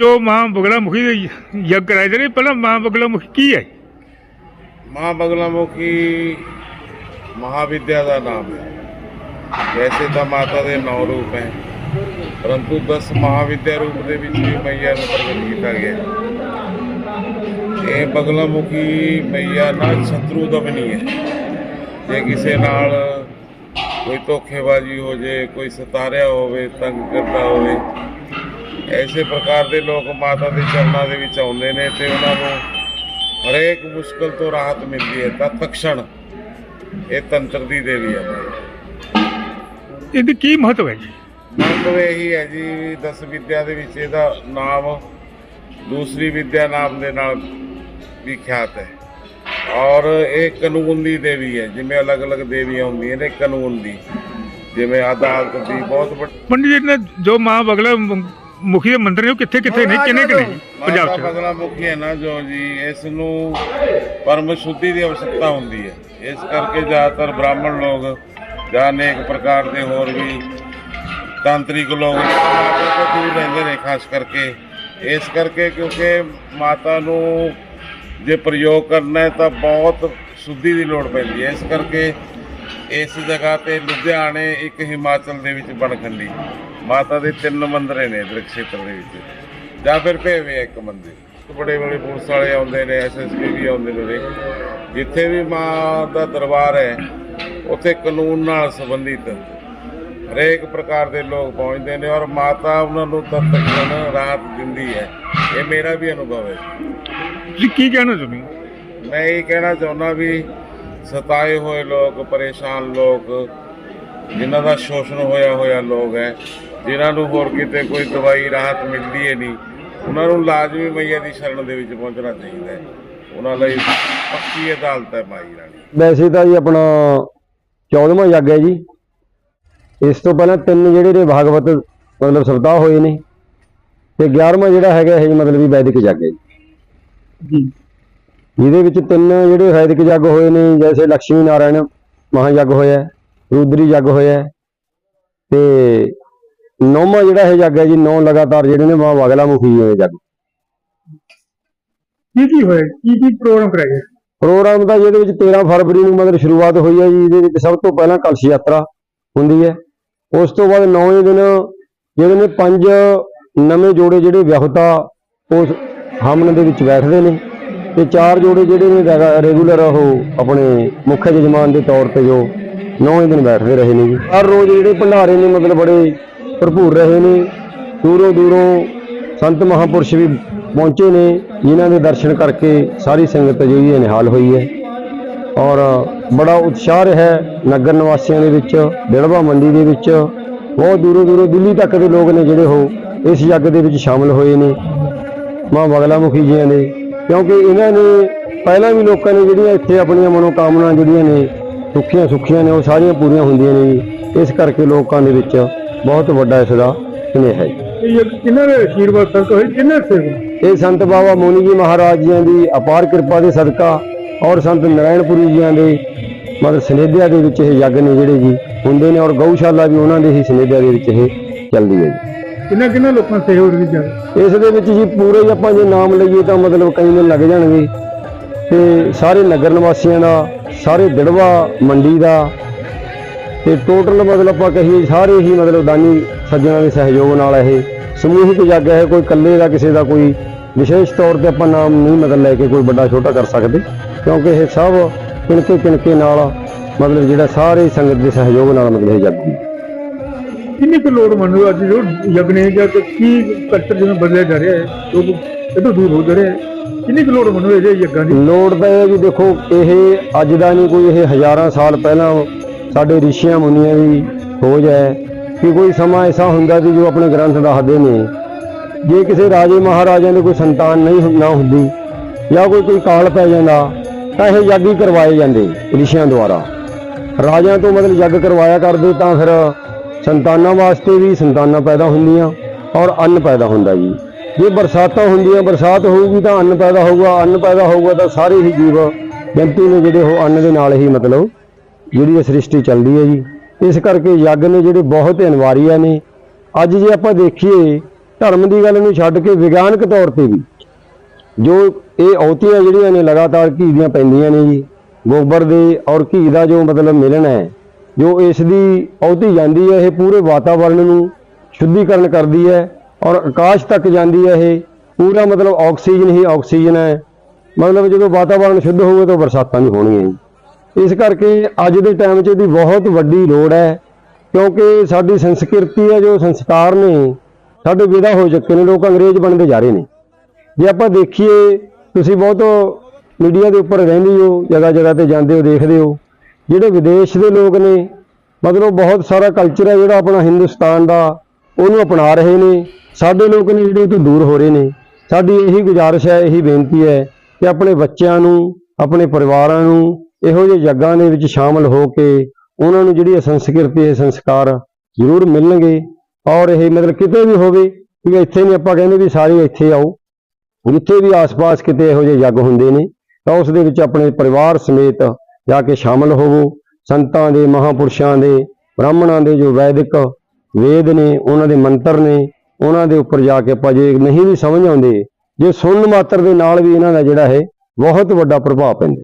ਜੋ ਮਾਂ ਬਗਲਾ ਮੁਖੀ ਦੇ ਯੱਗ ਕਰਾਏ ਜਾਂਦੇ ਨੇ, ਪਹਿਲਾਂ ਮਾਂ ਬਗਲਾ ਮੁਖੀ ਕੀ ਹੈ? ਮਾਂ ਬਗਲਾਮੁਖੀ ਮਹਾਵਿਦਿਆ ਦਾ ਨਾਮ ਹੈ। ਵੈਸੇ ਤਾਂ ਮਾਤਾ ਦੇ ਨੌ ਰੂਪ ਹੈ, ਪਰੰਤੂ 10 ਮਹਾਵਿਦਿਆ ਰੂਪ ਦੇ ਵਿੱਚ ਵੀ ਮਈਆ ਨੂੰ ਪ੍ਰਗਟ ਕੀਤਾ ਗਿਆ ਹੈ। ਇਹ ਬਗਲਾਮੁਖੀ ਮਈਆ ਨਾਲ ਸ਼ਤਰੂ ਦਮਨੀ ਹੈ। ਜੇ ਕਿਸੇ ਨਾਲ ਕੋਈ ਧੋਖੇਬਾਜ਼ੀ ਹੋ ਜੇ, ਕੋਈ ਸਤਾਰਿਆ ਹੋਵੇ, ਤੰਗ ਕਰਦਾ ਹੋਵੇ ਐਸੇ ਪ੍ਰਕਾਰ ਦੇ ਲੋਕ ਮਾਤਾ ਦੇ ਚਰਨਾਂ ਦੇ ਵਿੱਚ ਆਉਂਦੇ ਨੇ ਤੇ ਉਹਨਾਂ ਨੂੰ ਹਰੇਕ ਮੁਸ਼ਕਲ ਤੋਂ ਰਾਹਤ ਮਿਲਦੀ ਹੈ ਤਾਂ ਤਖਸ਼ਣ ਇਹ ਤੰਤਰ ਦੀ ਦੇਵੀ ਹੈ। ਇਹਦੀ ਕੀ ਮਹੱਤਵ ਹੈ ਜੀ? ਮਤਲਬ ਇਹੀ ਹੈ ਜੀ ਦਸ ਵਿਦਿਆ ਦੇ ਵਿੱਚ ਇਹਦਾ ਨਾਮ ਦੂਸਰੀ ਵਿਦਿਆ ਨਾਮ ਦੇ ਨਾਲ ਵੀ ਖਿਆਤ ਹੈ। ਔਰ ਇਹ ਕਾਨੂੰਨ ਦੀ ਦੇਵੀ ਹੈ ਜਿਵੇਂ ਅਲੱਗ-ਅਲੱਗ ਦੇਵੀਆਂ ਹੁੰਦੀਆਂ ਨੇ ਕਾਨੂੰਨ ਦੀ ਜਿਵੇਂ ਅਦਾਲਤ ਦੀ ਬਹੁਤ ਵੱਡੀ ਪੰਡਿਤ ਜੀ ਨੇ ਜੋ ਮਾਂ ਬਗਲਾ ਮੁਖੀ ਦੇ ਮੰਦਿਰ ਨੇ ਕਿੱਥੇ ਕਿੱਥੇ ਨਹੀਂ ਕਿੰਨੇ ਕਿੰਨੇ ਪੰਜਾਬ ਚ? ਫਸਲਾ ਮੁਖੀ ਹੈ ਨਾ ਜੋ ਜੀ ਇਸ ਨੂੰ ਪਰਮ ਸ਼ੁੱਧੀ ਦੀ ਆਵਸ਼ਕਤਾ ਹੁੰਦੀ ਹੈ। ਇਸ ਕਰਕੇ ਜ਼ਿਆਦਾਤਰ ਬ੍ਰਾਹਮਣ ਲੋਕ ਜਾਂ ਅਨੇਕ ਪ੍ਰਕਾਰ ਦੇ ਹੋਰ ਵੀ ਤਾਂਤਰਿਕ ਲੋਕ ਤੋਂ ਦੂਰ ਰਹਿੰਦੇ ਨੇ ਖਾਸ ਕਰਕੇ। ਇਸ ਕਰਕੇ ਕਿਉਂਕਿ ਮਾਤਾ ਨੂੰ ਜੇ ਪ੍ਰਯੋਗ ਕਰਨਾ ਹੈ ਤਾਂ ਬਹੁਤ ਸ਼ੁੱਧੀ ਦੀ ਲੋੜ ਪੈਂਦੀ ਹੈ। ਇਸ ਕਰਕੇ ਇਸ ਜਗ੍ਹਾ ਤੇ ਲੁਧਿਆਣੇ ਇੱਕ ਹਿਮਾਚਲ ਦੇ ਵਿੱਚ ਬਣਖੰਡੀ ਮਾਤਾ ਦੇ ਤਿੰਨ ਮੰਦਰੇ ਨੇ ਇਧਰ ਖੇਤਰ ਦੇ ਵਿੱਚ। ਜਾਂ ਫਿਰ ਭੇਵੇ ਇੱਕ ਮੰਦਿਰ। ਬੜੇ ਬੜੇ ਪੁਲਿਸ ਵਾਲੇ ਆਉਂਦੇ ਨੇ ਐਸਐਸਪੀ ਵੀ ਆਉਂਦੇ ਨੇ। ਜਿੱਥੇ ਵੀ ਮਾਂ ਦਾ ਦਰਬਾਰ ਹੈ ਉੱਥੇ ਕਾਨੂੰਨ ਨਾਲ ਸੰਬੰਧਿਤ ਹਰੇਕ ਪ੍ਰਕਾਰ ਦੇ ਲੋਕ ਪਹੁੰਚਦੇ ਨੇ ਔਰ ਮਾਤਾ ਉਹਨਾਂ ਨੂੰ ਤਤਕਨ ਰਾਹਤ ਦਿੰਦੀ ਹੈ। ਇਹ ਮੇਰਾ ਵੀ ਅਨੁਭਵ ਹੈ। ਤੁਸੀਂ ਕੀ ਕਹਿਣਾ ਚਾਹੁੰਦੇ ਮੈਂ ਇਹ ਕਹਿਣਾ ਚਾਹੁੰਦਾ ਵੀ ਸਤਾਏ ਹੋਏ ਲੋਕ ਪਰੇਸ਼ਾਨ ਲੋਕ ਜਿਨ੍ਹਾਂ ਦਾ ਸ਼ੋਸ਼ਣ ਹੋਇਆ ਹੋਇਆ ਲੋਕ ਹੈ ਜਿਨ੍ਹਾਂ ਨੂੰ ਹੋਰ ਕਿਤੇ ਕੋਈ ਦਵਾਈ ਰਾਹਤ ਮਿਲਦੀ ਹੈ ਨਹੀਂ ਉਹਨਾਂ ਨੂੰ ਲਾਜ਼ਮੀ ਮਈਆ ਦੀ ਸ਼ਰਨ ਦੇ ਵਿੱਚ ਪਹੁੰਚਣਾ ਚਾਹੀਦਾ ਹੈ। ਉਹਨਾਂ ਲਈ ਪੱਕੀ ਅਦਾਲਤ ਹੈ ਮਾਈ ਰਾਣੀ। ਵੈਸੇ ਤਾਂ ਜੀ ਆਪਣਾ 14ਵਾਂ ਯੱਗ ਹੈ ਜੀ। ਇਸ ਤੋਂ ਪਹਿਲਾਂ ਤਿੰਨ ਜਿਹੜੇ ਨੇ ਭਾਗਵਤ ਮਤਲਬ ਸਪਤਾਹ ਹੋਏ ਨੇ ਤੇ 11ਵਾਂ ਜਿਹੜਾ ਹੈਗਾ ਇਹ ਮਤਲਬ ਵੀ ਵੈਦਿਕ ਯੱਗ ਹੈ ਜੀ। ਜਿਹਦੇ ਵਿੱਚ ਤਿੰਨ ਜਿਹੜੇ ਵੈਦਿਕ ਯੱਗ ਹੋਏ ਨੇ ਜੈਸੇ ਲక్ష్ਮੀ ਨਾਰਾਇਣ ਮਹਾਯੱਗ ਹੋਇਆ ਰੁਦਰੀ ਯੱਗ ਹੋਇਆ ਤੇ ਨੌਵਾਂ ਜਿਹੜਾ ਇਹ ਯੱਗ ਹੈ ਜੀ ਨੌ ਲਗਾਤਾਰ ਜਿਹੜੇ ਨੇ ਮਾਂ ਬਗਲਾ ਮੁਖੀ ਹੋਏ ਯੱਗ ਕੀ ਕੀ ਹੋਇਆ? ਕੀ ਕੀ ਪ੍ਰੋਗਰਾਮ ਕਰਾਇਆ? ਪ੍ਰੋਗਰਾਮ ਦਾ ਜਿਹਦੇ ਵਿੱਚ 13 ਫਰਵਰੀ ਨੂੰ ਮਤਲਬ ਸ਼ੁਰੂਆਤ ਹੋਈ ਹੈ ਜੀ ਇਹਦੇ ਵਿੱਚ ਸਭ ਤੋਂ ਪਹਿਲਾਂ ਕਲਸ਼ ਯਾਤਰਾ ਹੁੰਦੀ ਹੈ। ਉਸ ਤੋਂ ਬਾਅਦ 9ਵੇਂ ਦਿਨ ਜਿਹੜੇ ਨੇ ਪੰਜ ਨਵੇਂ ਜੋੜੇ ਜਿਹੜੇ ਵਿਆਹੁਤਾ ਉਸ ਹਮਨ ਦੇ ਵਿੱਚ ਬੈਠਦੇ ਨੇ। ਤੇ ਚਾਰ ਜੋੜੇ ਜਿਹੜੇ ਨੇ ਰੈਗੂਲਰ ਉਹ ਆਪਣੇ ਮੁੱਖ ਜਜਮਾਨ ਦੇ ਤੌਰ ਤੇ ਜੋ ਨੌਵੇਂ ਦਿਨ ਬੈਠਦੇ ਰਹੇ ਨੇ ਜੀ। ਹਰ ਰੋਜ਼ ਜਿਹੜੇ ਭੰਡਾਰੇ ਨੇ ਮਤਲਬ ਬੜੇ ਭਰਪੂਰ ਰਹੇ ਨੇ। ਦੂਰੋਂ ਦੂਰੋਂ ਸੰਤ ਮਹਾਪੁਰਸ਼ ਵੀ ਪਹੁੰਚੇ ਨੇ, ਜਿਨ੍ਹਾਂ ਦੇ ਦਰਸ਼ਨ ਕਰਕੇ ਸਾਰੀ ਸੰਗਤ ਜਿਹੜੀ ਹੈ ਨਿਹਾਲ ਹੋਈ ਹੈ। ਔਰ ਬੜਾ ਉਤਸ਼ਾਹ ਰਿਹਾ ਨਗਰ ਨਿਵਾਸੀਆਂ ਦੇ ਵਿੱਚ ਦਿਲਵਾ ਮੰਡੀ ਦੇ ਵਿੱਚ। ਬਹੁਤ ਦੂਰੋਂ ਦੂਰੋਂ ਦਿੱਲੀ ਤੱਕ ਦੇ ਲੋਕ ਨੇ ਜਿਹੜੇ ਉਹ ਇਸ ਯੱਗ ਦੇ ਵਿੱਚ ਸ਼ਾਮਲ ਹੋਏ ਨੇ। ਮਾਂ ਬਗਲਾ ਮੁਖੀ ਜੀਆਂ ਦੇ ਕਿਉਂਕਿ ਇਹਨਾਂ ਨੇ ਪਹਿਲਾਂ ਵੀ ਲੋਕਾਂ ਨੇ ਜਿਹੜੀਆਂ ਇੱਥੇ ਆਪਣੀਆਂ ਮਨੋਕਾਮਨਾ ਜਿਹੜੀਆਂ ਨੇ ਸੁੱਖੀਆਂ ਸੁੱਖੀਆਂ ਨੇ ਉਹ ਸਾਰੀਆਂ ਪੂਰੀਆਂ ਹੁੰਦੀਆਂ ਨੇ ਜੀ। ਇਸ ਕਰਕੇ ਲੋਕਾਂ ਦੇ ਵਿੱਚ ਬਹੁਤ ਵੱਡਾ ਇਸ ਦਾ ਸਨੇਹ ਹੈ ਕਿਹਨਾਂ ਦੇ ਆਸ਼ੀਰਵਾਦ ਸੰਤ ਹੋਏ ਕਿਹਨੇ ਸੇਵਾ? ਇਹ ਸੰਤ ਬਾਬਾ ਮੋਨੀ ਜੀ ਮਹਾਰਾਜ ਜੀਆਂ ਦੀ ਅਪਾਰ ਕਿਰਪਾ ਦੇ ਸਦਕਾ ਔਰ ਸੰਤ ਨਾਰਾਇਣਪੁਰੀ ਜੀਆਂ ਦੇ ਮਤਲਬ ਸਨੇਧਿਆ ਦੇ ਵਿੱਚ ਇਹ ਯੱਗ ਨੇ ਜਿਹੜੇ ਜੀ ਹੁੰਦੇ ਨੇ ਔਰ ਗਊਸ਼ਾਲਾ ਵੀ ਉਹਨਾਂ ਦੇ ਹੀ ਸਨੇਧਿਆ ਦੇ ਵਿੱਚ ਇਹ ਚੱਲਦੀ ਹੈ ਜੀ। ਕਿੰਨਾ ਕਿੰਨਾ ਲੋਕਾਂ ਨੇ ਸਹਿਯੋਗ ਦਿੱਤਾ ਇਸ ਦੇ ਵਿੱਚ ਜੀ ਪੂਰੇ ਹੀ ਆਪਾਂ ਜੇ ਨਾਮ ਲਈਏ ਤਾਂ ਮਤਲਬ ਕਈ ਦਿਨ ਲੱਗ ਜਾਣਗੇ। ਤੇ ਸਾਰੇ ਨਗਰ ਨਿਵਾਸੀਆਂ ਦਾ, ਸਾਰੇ ਦਿੜਵਾ ਮੰਡੀ ਦਾ, ਤੇ ਟੋਟਲ ਮਤਲਬ ਆਪਾਂ ਕਹੀਏ ਸਾਰੇ ਹੀ ਮਤਲਬ ਦਾਨੀ ਸੱਜਣਾਂ ਦੇ ਸਹਿਯੋਗ ਨਾਲ ਇਹ ਸਮੂਹਿਕ ਜੱਗ ਹੈ, ਕੋਈ ਇਕੱਲੇ ਦਾ, ਕਿਸੇ ਦਾ ਕੋਈ ਵਿਸ਼ੇਸ਼ ਤੌਰ ਤੇ ਆਪਾਂ ਨਾਮ ਨਹੀਂ ਮਤਲਬ ਲੈ ਕੇ ਕੋਈ ਵੱਡਾ ਛੋਟਾ ਕਰ ਸਕਦੇ, ਕਿਉਂਕਿ ਇਹ ਸਭ ਕਿਣਕੇ ਕਿਣਕੇ ਨਾਲ ਮਤਲਬ ਜਿਹੜਾ ਸਾਰੇ ਸੰਗਤ ਦੇ ਸਹਿਯੋਗ ਨਾਲ ਮਤਲਬ ਇਹ ਜੱਗ ਕਿੰਨੀ ਕੁ ਲੋੜ ਮੰਨੋ ਅੱਜ ਜੋ ਯੱਗ ਜਾਂ ਕਿ ਕੀ ਕਲਚਰ ਜਿਵੇਂ ਬਦਲਿਆ ਜਾ ਰਿਹਾ ਹੈ, ਲੋਕ ਇਧਰ ਦੂਰ ਹੋ ਜਾ ਰਹੇ ਹੈ, ਕਿੰਨੀ ਕੁ ਲੋੜ ਮੰਨੋ ਇਹ ਯੱਗਾਂ ਦੀ? ਲੋੜ ਤਾਂ ਇਹ ਵੀ ਦੇਖੋ, ਇਹ ਅੱਜ ਦਾ ਨਹੀਂ ਕੋਈ, ਇਹ ਹਜ਼ਾਰਾਂ ਸਾਲ ਪਹਿਲਾਂ ਸਾਡੇ ਰਿਸ਼ੀਆਂ ਮੁਨੀਆਂ ਦੀ ਖੋਜ ਹੈ ਕਿ ਕੋਈ ਸਮਾਂ ਐਸਾ ਹੁੰਦਾ ਸੀ ਜੋ ਆਪਣੇ ਗ੍ਰੰਥ ਦੱਸਦੇ ਨੇ। ਜੇ ਕਿਸੇ ਰਾਜੇ ਮਹਾਰਾਜਿਆਂ ਦੇ ਕੋਈ ਸੰਤਾਨ ਨਹੀਂ ਨਾ ਹੁੰਦੀ ਜਾਂ ਕੋਈ ਕੋਈ ਕਾਲ ਪੈ ਜਾਂਦਾ, ਤਾਂ ਇਹ ਯੱਗ ਹੀ ਕਰਵਾਏ ਜਾਂਦੇ ਰਿਸ਼ੀਆਂ ਦੁਆਰਾ। ਰਾਜਿਆਂ ਤੋਂ ਮਤਲਬ ਯੱਗ ਕਰਵਾਇਆ ਕਰਦੇ ਤਾਂ ਫਿਰ ਸੰਤਾਨਾਂ ਵਾਸਤੇ ਵੀ ਸੰਤਾਨਾਂ ਪੈਦਾ ਹੁੰਦੀਆਂ ਔਰ ਅੰਨ ਪੈਦਾ ਹੁੰਦਾ ਜੀ। ਜੇ ਬਰਸਾਤਾਂ ਹੁੰਦੀਆਂ, ਬਰਸਾਤ ਹੋਊਗੀ ਤਾਂ ਅੰਨ ਪੈਦਾ ਹੋਊਗਾ, ਅੰਨ ਪੈਦਾ ਹੋਊਗਾ ਤਾਂ ਸਾਰੇ ਹੀ ਜੀਵ ਜੰਤੂ ਨੇ ਜਿਹੜੇ ਉਹ ਅੰਨ ਦੇ ਨਾਲ ਹੀ ਮਤਲਬ ਜਿਹੜੀ ਇਹ ਸ੍ਰਿਸ਼ਟੀ ਚੱਲਦੀ ਹੈ ਜੀ। ਇਸ ਕਰਕੇ ਯੱਗ ਨੇ ਜਿਹੜੇ ਬਹੁਤ ਅਨਵਾਰੀਆ ਨੇ, ਅੱਜ ਜੇ ਆਪਾਂ ਦੇਖੀਏ, ਧਰਮ ਦੀ ਗੱਲ ਨੂੰ ਛੱਡ ਕੇ ਵਿਗਿਆਨਕ ਤੌਰ ਤੇ ਵੀ, ਜੋ ਇਹ ਔਤੀਆਂ ਜਿਹੜੀਆਂ ਨੇ ਲਗਾਤਾਰ ਘੀ ਦੀਆਂ ਪੈਂਦੀਆਂ ਨੇ ਜੀ, ਗੋਬਰ ਦੇ ਔਰ ਘੀ ਦਾ ਜੋ ਮਤਲਬ ਮਿਲਣ ਹੈ ਜੋ ਇਸ ਦੀ ਔਤੀ ਜਾਂਦੀ ਹੈ, ਇਹ ਪੂਰੇ ਵਾਤਾਵਰਣ ਨੂੰ ਸ਼ੁੱਧੀਕਰਨ ਕਰਦੀ ਹੈ ਔਰ ਆਕਾਸ਼ ਤੱਕ ਜਾਂਦੀ ਹੈ ਇਹ। ਪੂਰਾ ਮਤਲਬ ਆਕਸੀਜਨ ਹੀ ਆਕਸੀਜਨ ਹੈ। ਮਤਲਬ ਜਦੋਂ ਵਾਤਾਵਰਣ ਸ਼ੁੱਧ ਹੋਵੇ ਤਾਂ ਬਰਸਾਤਾਂ ਨਹੀਂ ਹੋਣਗੀਆਂ ਜੀ। ਇਸ ਕਰਕੇ ਅੱਜ ਦੇ ਟਾਈਮ 'ਚ ਇਹਦੀ ਬਹੁਤ ਵੱਡੀ ਲੋੜ ਹੈ, ਕਿਉਂਕਿ ਸਾਡੀ ਸੰਸਕ੍ਰਿਤੀ ਹੈ, ਜੋ ਸੰਸਕਾਰ ਨੇ, ਸਾਡੇ ਵਿਦਾ ਹੋ ਚੁੱਕੇ ਨੇ, ਲੋਕ ਅੰਗਰੇਜ਼ ਬਣਦੇ ਜਾ ਰਹੇ ਨੇ। ਜੇ ਆਪਾਂ ਦੇਖੀਏ, ਤੁਸੀਂ ਬਹੁਤ ਮੀਡੀਆ ਦੇ ਉੱਪਰ ਰਹਿੰਦੇ ਹੋ ਜਗ੍ਹਾ ਜਗ੍ਹਾ ਤੇ ਜਾਂਦੇ ਹੋ, ਦੇਖਦੇ ਹੋ ਜਿਹੜੇ ਵਿਦੇਸ਼ ਦੇ ਲੋਕ ਨੇ, ਮਤਲਬ ਬਹੁਤ ਸਾਰਾ ਕਲਚਰ ਹੈ ਜਿਹੜਾ ਆਪਣਾ ਹਿੰਦੁਸਤਾਨ ਦਾ, ਉਹਨੂੰ ਅਪਣਾ ਰਹੇ ਨੇ। ਸਾਡੇ ਲੋਕ ਨੇ ਜਿਹੜੇ ਉਹ ਤੋਂ ਦੂਰ ਹੋ ਰਹੇ ਨੇ। ਸਾਡੀ ਇਹੀ ਗੁਜ਼ਾਰਿਸ਼ ਹੈ, ਇਹੀ ਬੇਨਤੀ ਹੈ ਕਿ ਆਪਣੇ ਬੱਚਿਆਂ ਨੂੰ, ਆਪਣੇ ਪਰਿਵਾਰਾਂ ਨੂੰ ਇਹੋ ਜਿਹੇ ਜੱਗਾਂ ਦੇ ਵਿੱਚ ਸ਼ਾਮਲ ਹੋ ਕੇ ਉਹਨਾਂ ਨੂੰ ਜਿਹੜੀ ਇਹ ਸੰਸਕ੍ਰਿਤੀ, ਇਹ ਸੰਸਕਾਰ ਜ਼ਰੂਰ ਮਿਲਣਗੇ। ਔਰ ਇਹ ਮਤਲਬ ਕਿਤੇ ਵੀ ਹੋਵੇ ਕਿ ਇੱਥੇ ਨਹੀਂ ਆਪਾਂ ਕਹਿੰਦੇ ਵੀ ਸਾਰੇ ਇੱਥੇ ਆਓ। ਜਿੱਥੇ ਵੀ ਆਸ-ਪਾਸ ਕਿਤੇ ਇਹੋ ਜਿਹੇ ਜੱਗ ਹੁੰਦੇ ਨੇ, ਤਾਂ ਉਸ ਦੇ ਵਿੱਚ ਆਪਣੇ ਪਰਿਵਾਰ ਸਮੇਤ ਜਾ ਕੇ ਸ਼ਾਮਲ ਹੋਵੋ। ਸੰਤਾਂ ਦੇ, ਮਹਾਪੁਰਸ਼ਾਂ ਦੇ, ਬ੍ਰਾਹਮਣਾਂ ਦੇ ਜੋ ਵੈਦਿਕ ਵੇਦ ਨੇ, ਉਹਨਾਂ ਦੇ ਮੰਤਰ ਨੇ, ਉਹਨਾਂ ਦੇ ਉੱਪਰ ਜਾ ਕੇ ਆਪਾਂ ਜੇ ਨਹੀਂ ਵੀ ਸਮਝ ਆਉਂਦੇ, ਜੇ ਸੁਣਨ ਮਾਤਰ ਦੇ ਨਾਲ ਵੀ ਇਹਨਾਂ ਦਾ ਜਿਹੜਾ ਹੈ, ਬਹੁਤ ਵੱਡਾ ਪ੍ਰਭਾਵ ਪੈਂਦਾ।